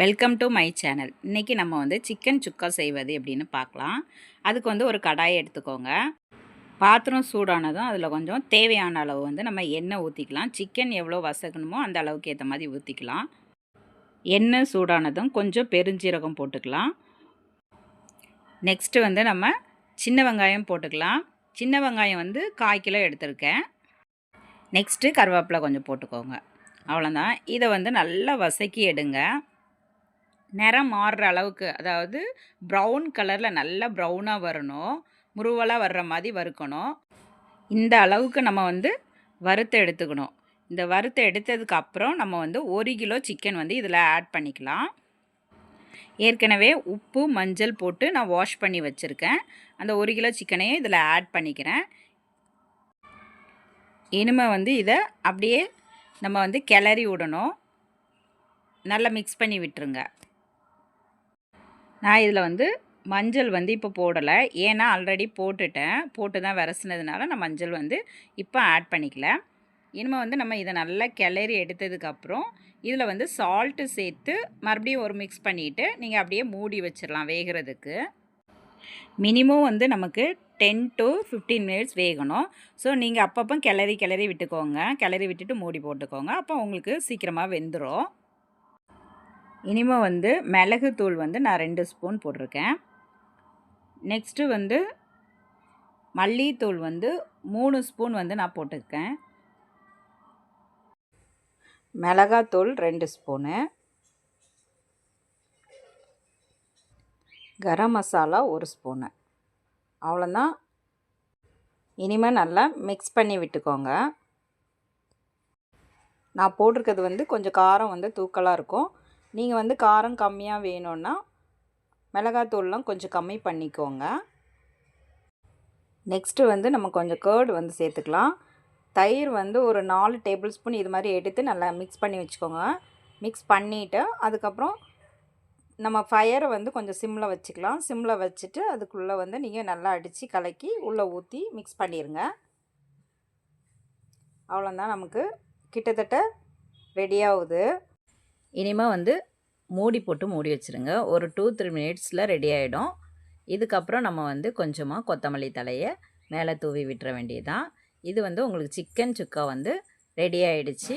Welcome to my channel இன்றைக்கி நம்ம வந்து சிக்கன் சுக்கா செய்வது எப்படின்னு பார்க்கலாம். அதுக்கு வந்து ஒரு கடாயை எடுத்துக்கோங்க. பாத்திரம் சூடானதும் அதில் கொஞ்சம் தேவையான அளவு வந்து நம்ம எண்ணெய் ஊற்றிக்கலாம் சிக்கன் எவ்வளோ வசக்கணுமோ அந்த அளவுக்கு ஏற்ற மாதிரி ஊற்றிக்கலாம் எண்ணெய் சூடானதும் கொஞ்சம் பெருஞ்சீரகம் போட்டுக்கலாம். நெக்ஸ்ட்டு வந்து நம்ம சின்ன வெங்காயம் போட்டுக்கலாம். சின்ன வெங்காயம் வந்து கால் கிலோ எடுத்திருக்கேன். நெக்ஸ்ட்டு கருவேப்பிலை கொஞ்சம் போட்டுக்கோங்க. அவ்வளோதான் இதை வந்து நல்லா வசக்கி எடுங்க. நிறம் மாறுற அளவுக்கு அதாவது ப்ரௌன் கலரில் நல்லா ப்ரௌனாக வரணும். முருவலாக வர்ற மாதிரி வறுக்கணும். இந்த அளவுக்கு நம்ம வந்து வறுத்து எடுத்துக்கணும். இந்த வறுத்து எடுத்ததுக்கு அப்புறம் நம்ம வந்து ஒரு கிலோ சிக்கன் வந்து இதில் ஆட் பண்ணிக்கலாம். ஏற்கனவே உப்பு மஞ்சள் போட்டு நான் வாஷ் பண்ணி வச்சுருக்கேன். அந்த ஒரு கிலோ சிக்கனையும் இதில் ஆட் பண்ணிக்கிறேன். இனிமே வந்து இதை அப்படியே நம்ம வந்து கிளறி விடணும். நல்லா மிக்ஸ் பண்ணி விட்டுருங்க. நான் இதில் வந்து மஞ்சள் வந்து இப்போ போடலை. ஏன்னா ஆல்ரெடி போட்டுட்டேன். போட்டு தான் விரசினதுனால நான் மஞ்சள் வந்து இப்போ ஆட் பண்ணிக்கல. இனிமேல் வந்து நம்ம இதை நல்லா கிளறி எடுத்ததுக்கப்புறம் இதில் வந்து சால்ட்டு சேர்த்து மறுபடியும் ஒரு மிக்ஸ் பண்ணிவிட்டு நீங்கள் அப்படியே மூடி வச்சிடலாம் வேகிறதுக்கு. மினிமம் வந்து நமக்கு டென் டு ஃபிஃப்டீன் மினிட்ஸ் வேகணும். ஸோ நீங்கள் அப்பப்போ கிளறி கிளறி விட்டுக்கோங்க. கிளறி விட்டுட்டு மூடி போட்டுக்கோங்க. அப்போ உங்களுக்கு சீக்கிரமாக வெந்துடும் இனிமேல் வந்து மிளகுத்தூள் வந்து நான் ரெண்டு ஸ்பூன் போட்டிருக்கேன். நெக்ஸ்ட்டு வந்து மல்லித்தூள் வந்து மூணு ஸ்பூன் வந்து நான் போட்டிருக்கேன். மிளகாத்தூள் ரெண்டு ஸ்பூனு. கரம் மசாலா ஒரு ஸ்பூனு. அவ்வளோதான். இனிமேல் நல்லா மிக்ஸ் பண்ணி விட்டுக்கோங்க. நான் போட்டிருக்கிறது வந்து கொஞ்சம் காரம் வந்து தூக்கலாக இருக்கும். நீங்கள் வந்து காரம் கம்மியாக வேணும்னா மிளகாத்தூள்லாம் கொஞ்சம் கம்மி பண்ணிக்கோங்க. நெக்ஸ்ட்டு வந்து நம்ம கொஞ்சம் கேர்டு வந்து சேர்த்துக்கலாம். தயிர் வந்து ஒரு நாலு டேபிள் ஸ்பூன் இது மாதிரி எடுத்து நல்லா மிக்ஸ் பண்ணி வச்சுக்கோங்க. மிக்ஸ் பண்ணிவிட்டு அதுக்கப்புறம் நம்ம ஃபயரை வந்து கொஞ்சம் சிம்மில் வச்சுக்கலாம். சிம்மில் வச்சுட்டு அதுக்குள்ளே வந்து நீங்கள் நல்லா அடித்து கலக்கி உள்ளே ஊற்றி மிக்ஸ் பண்ணிடுங்க அவ்வளோதான் நமக்கு கிட்டத்தட்ட ரெடியாகுது இனிமேல் வந்து மூடி போட்டு மூடி வச்சுருங்க. ஒரு டூ த்ரீ மினிட்ஸில் ரெடி ஆகிடும் இதுக்கப்புறம் நம்ம வந்து கொஞ்சமாக கொத்தமல்லி தலையை மேலே தூவி விட்டுற வேண்டியதான் இது வந்து உங்களுக்கு சிக்கன் சுக்கா வந்து ரெடி ஆகிடுச்சு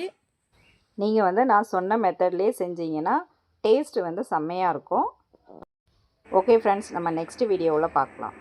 நீங்கள் வந்து நான் சொன்ன மெத்தட்லேயே செஞ்சீங்கன்னா டேஸ்ட்டு வந்து செம்மையாக இருக்கும். ஓகே ஃப்ரெண்ட்ஸ் நம்ம நெக்ஸ்ட் வீடியோவில் பார்க்கலாம்.